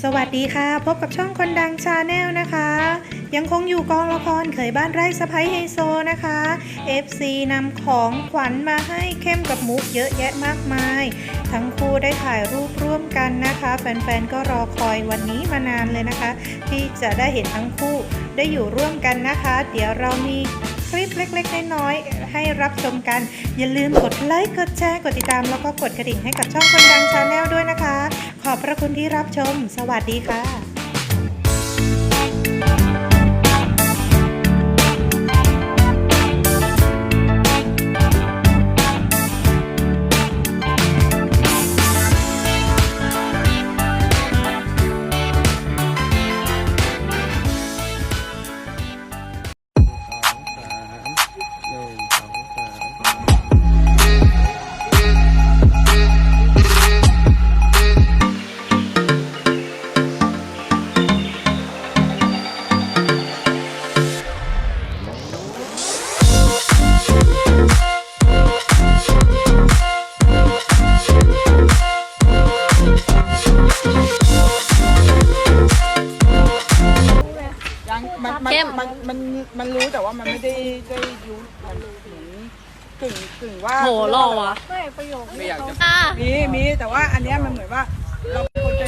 สวัสดีค่ะ พบกับช่องคนดังชาแนลนะคะ ยังคงอยู่กองละครเขยบ้านไร่สะพ้ยไฮโซนะคะ FC นำของขวัญมาให้เข้มกับมุกเยอะแยะมากมาย ทั้งคู่ได้ถ่ายรูปร่วมกันนะคะ แฟนๆ ก็รอคอยวันนี้มานานเลยนะคะ ที่จะได้เห็นทั้งคู่ได้อยู่ร่วมกันนะคะ เดี๋ยวเรามีคลิปเล็กๆ น้อยๆ ให้รับชมกัน อย่าลืมกดไลค์กดแชร์กดติดตามแล้วก็กดกระดิ่งให้กับช่องคนดังชาแนลด้วยนะ ขอบคุณที่รับชม สวัสดีค่ะ มันมันเข้ม มันมันมันรู้แต่ว่ามันไม่ได้ได้รู้มันเหมือนกึ่งกึ่งว่าโหหล่อวะไม่อยากจะ อะ มีมีแต่ว่าอันเนี้ยมันเหมือนว่าเราควรจะ